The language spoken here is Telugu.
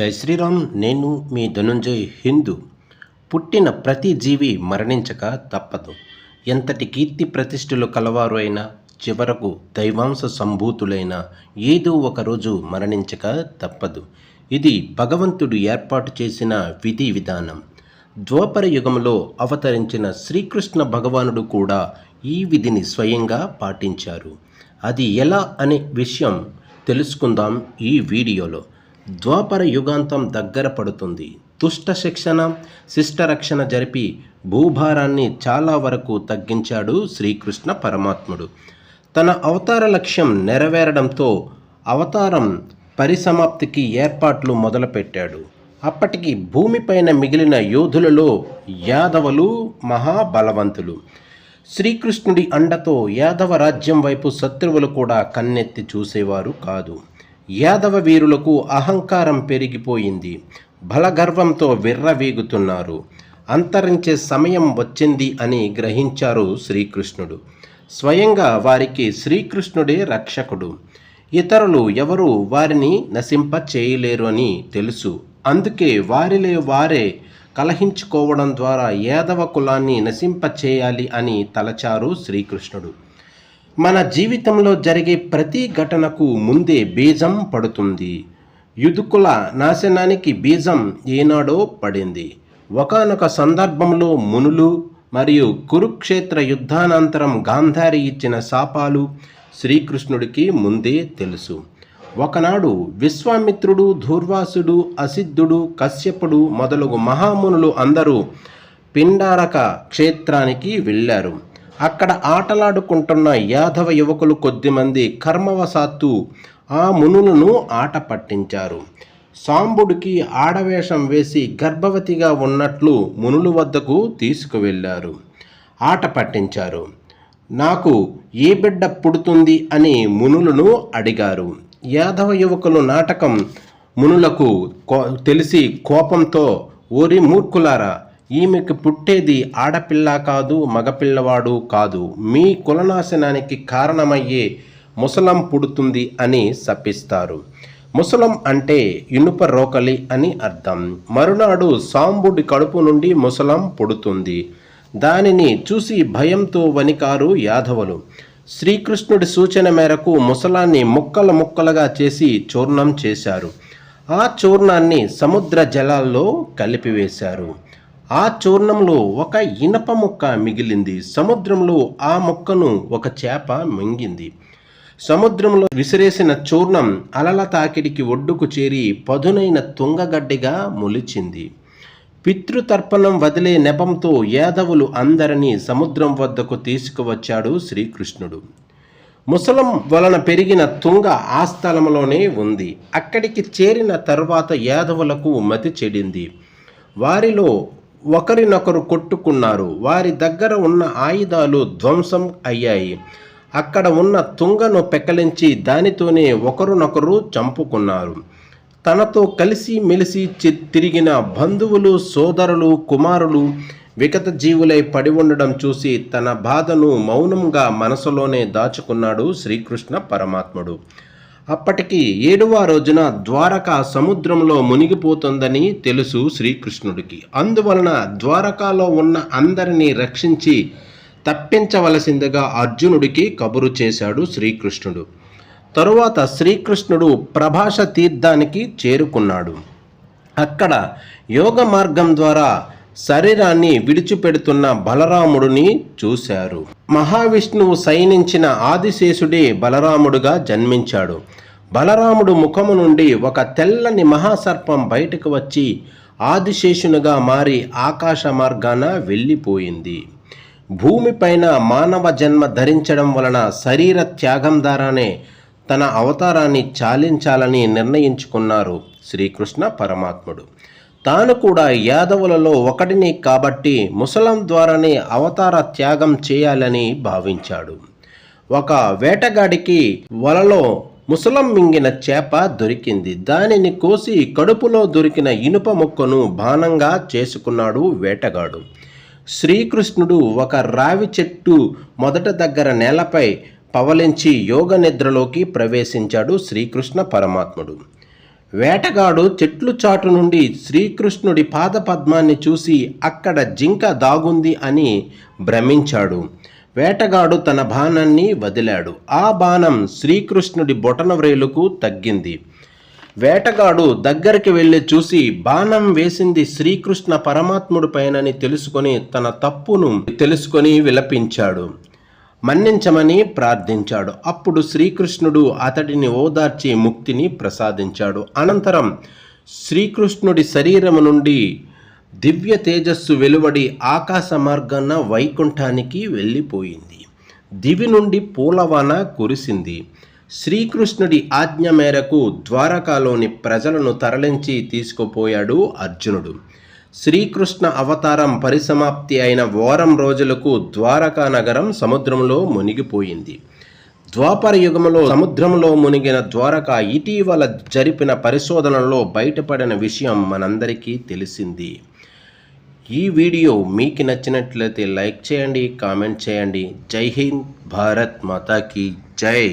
జై శ్రీరామ్ నేను మీ ధనుంజయ్ హిందూ. పుట్టిన ప్రతి జీవి మరణించక తప్పదు. ఎంతటి కీర్తి ప్రతిష్ఠలు కలవారు అయినా చివరకు దైవాంశ సంభూతులైన ఏదో ఒక రోజు మరణించక తప్పదు. ఇది భగవంతుడు ఏర్పాటు చేసిన విధి విధానం. ద్వాపర యుగంలో అవతరించిన శ్రీకృష్ణ భగవానుడు కూడా ఈ విధిని స్వయంగా పాటించారు. అది ఎలా అనే విషయం తెలుసుకుందాం ఈ వీడియోలో. ద్వాపర యుగాంతం దగ్గర పడుతుంది. దుష్ట శిక్షణ శిష్ట రక్షణ జరిపి భూభారాన్ని చాలా వరకు తగ్గించాడు శ్రీకృష్ణ పరమాత్ముడు. తన అవతార లక్ష్యం నెరవేరడంతో అవతారం పరిసమాప్తికి ఏర్పాట్లు మొదలుపెట్టాడు. అప్పటికి భూమిపైన మిగిలిన యోధులలో యాదవులు మహాబలవంతులు. శ్రీకృష్ణుడి అండతో యాదవ రాజ్యం వైపు శత్రువులు కూడా కన్నెత్తి చూసేవారు కాదు. యాదవ వీరులకు అహంకారం పెరిగిపోయింది. బలగర్వంతో విర్రవీగుతున్నారు. అంతరించే సమయం వచ్చింది అని గ్రహించారు శ్రీకృష్ణుడు. స్వయంగా వారికి శ్రీకృష్ణుడే రక్షకుడు. ఇతరులు ఎవరు వారిని నశింప చేయలేరు అని తెలుసు. అందుకే వారిలే వారే కలహించుకోవడం ద్వారా యాదవ కులాన్ని నశింప చేయాలి అని తలచారు శ్రీకృష్ణుడు. మన జీవితంలో జరిగే ప్రతి ఘటనకు ముందే బీజం పడుతుంది. యుదుకుల నాశనానికి బీజం ఏనాడో పడింది. ఒకనొక సందర్భంలో మునులు మరియు కురుక్షేత్ర యుద్ధానంతరం గాంధారి ఇచ్చిన శాపాలు శ్రీకృష్ణుడికి ముందే తెలుసు. ఒకనాడు విశ్వామిత్రుడు ధూర్వాసుడు అసిద్ధుడు కశ్యపుడు మొదలగు మహామునులు అందరూ పిండారక క్షేత్రానికి వెళ్ళారు. అక్కడ ఆటలాడుకుంటున్న యాదవ యువకులు కొద్దిమంది కర్మవశాత్తు ఆ మునులను ఆట పట్టించారు. సాంబుడికి ఆడవేషం వేసి గర్భవతిగా ఉన్నట్లు మునుల వద్దకు తీసుకువెళ్ళారు ఆట పట్టించారు. నాకు ఏ బిడ్డ పుడుతుంది అని మునులను అడిగారు. యాదవ యువకులు నాటకం మునులకు కో- తెలిసి కోపంతో ఓరి మూర్ఖులారా ఈమెకు పుట్టేది ఆడపిల్ల కాదు మగపిల్లవాడు కాదు. మీ కులనాశనానికి కారణమయ్యే ముసలం పుడుతుంది అని శపిస్తారు. ముసలం అంటే ఇనుప రోకలి అని అర్థం. మరునాడు సాంబుడి కడుపు నుండి ముసలం పుడుతుంది. దానిని చూసి భయంతో వణికారు యాదవులు. శ్రీకృష్ణుడి సూచన మేరకు ముసలాన్ని ముక్కలు ముక్కలుగా చేసి చూర్ణం చేశారు. ఆ చూర్ణాన్ని సముద్ర జలాల్లో కలిపివేశారు. ఆ చూర్ణంలో ఒక ఇనప ముక్క మిగిలింది. సముద్రంలో ఆ ముక్కను ఒక చేప మింగింది. సముద్రంలో విసిరేసిన చూర్ణం అలల తాకిడికి ఒడ్డుకు చేరి పదునైన తుంగగడ్డిగా మొలిచింది. పితృతర్పణం వదిలే నెపంతో యాదవులు అందరినీ సముద్రం వద్దకు తీసుకువచ్చాడు శ్రీకృష్ణుడు. ముసలం వలన పెరిగిన తుంగ ఆ స్థలంలోనే ఉంది. అక్కడికి చేరిన తర్వాత యాదవులకు మతి చెడింది. వారిలో ఒకరినొకరు కొట్టుకున్నారు. వారి దగ్గర ఉన్న ఆయుధాలు ధ్వంసం అయ్యాయి. అక్కడ ఉన్న తుంగను పెకలించి దానితోనే ఒకరినొకరు చంపుకున్నారు. తనతో కలిసి మెలిసి తిరిగిన బంధువులు సోదరులు కుమారులు విగత జీవులై పడి ఉండడం చూసి తన బాధను మౌనంగా మనసులోనే దాచుకున్నాడు శ్రీకృష్ణ పరమాత్ముడు. అప్పటికి ఏడవ రోజున ద్వారక సముద్రంలో మునిగిపోతుందని తెలుసు శ్రీకృష్ణుడికి. అందువలన ద్వారకాలో ఉన్న అందరినీ రక్షించి తప్పించవలసిందిగా అర్జునుడికి కబురు చేశాడు శ్రీకృష్ణుడు. తరువాత శ్రీకృష్ణుడు ప్రభాష తీర్థానికి చేరుకున్నాడు. అక్కడ యోగ మార్గం ద్వారా శరీరాన్ని విడిచిపెడుతున్న బలరాముడిని చూశారు. మహావిష్ణువు శయనించిన ఆదిశేషుడే బలరాముడుగా జన్మించాడు. బలరాముడు ముఖము నుండి ఒక తెల్లని మహాసర్పం బయటకు వచ్చి ఆదిశేషునిగా మారి ఆకాశ మార్గాన వెళ్ళిపోయింది. భూమిపైన మానవ జన్మ ధరించడం వలన శరీర త్యాగం ద్వారానే తన అవతారాన్ని చాలించాలని నిర్ణయించుకున్నారు శ్రీకృష్ణ పరమాత్ముడు. తాను కూడా యాదవులలో ఒకటిని కాబట్టి ముసలం ద్వారానే అవతార త్యాగం చేయాలని భావించాడు. ఒక వేటగాడికి వలలో ముసలం మింగిన చేప దొరికింది. దానిని కోసి కడుపులో దొరికిన ఇనుప ముక్కను బాణంగా చేసుకున్నాడు వేటగాడు. శ్రీకృష్ణుడు ఒక రావి చెట్టు మొదట దగ్గర నేలపై పవలించి యోగ నిద్రలోకి ప్రవేశించాడు శ్రీకృష్ణ పరమాత్ముడు. వేటగాడు చెట్లు చాటు నుండి శ్రీకృష్ణుడి పాదపద్మాన్ని చూసి అక్కడ జింక దాగుంది అని భ్రమించాడు. వేటగాడు తన బాణాన్ని వదిలాడు. ఆ బాణం శ్రీకృష్ణుడి బొటనవ్రేలుకు తగ్గింది. వేటగాడు దగ్గరికి వెళ్ళి చూసి బాణం వేసింది శ్రీకృష్ణ పరమాత్ముడి పైనని తెలుసుకొని తన తప్పును తెలుసుకొని విలపించాడు. మన్నించమని ప్రార్థించాడు. అప్పుడు శ్రీకృష్ణుడు అతడిని ఓదార్చి ముక్తిని ప్రసాదించాడు. అనంతరం శ్రీకృష్ణుడి శరీరము నుండి దివ్య తేజస్సు వెలువడి ఆకాశ మార్గాన వైకుంఠానికి వెళ్ళిపోయింది. దివి నుండి పూలవాన కురిసింది. శ్రీకృష్ణుడి ఆజ్ఞ మేరకు ద్వారకాలోని ప్రజలను తరలించి తీసుకుపోయాడు అర్జునుడు. శ్రీకృష్ణ అవతారం పరిసమాప్తి అయిన వారం రోజులకు ద్వారకా నగరం సముద్రంలో మునిగిపోయింది. ద్వాపర యుగంలో సముద్రంలో మునిగిన ద్వారక ఇటీవల జరిపిన పరిశోధనలో బయటపడిన విషయం మనందరికీ తెలిసింది. ఈ వీడియో మీకు నచ్చినట్లయితే లైక్ చేయండి కామెంట్ చేయండి. జై హింద్ భారత్ మాతాకి జై.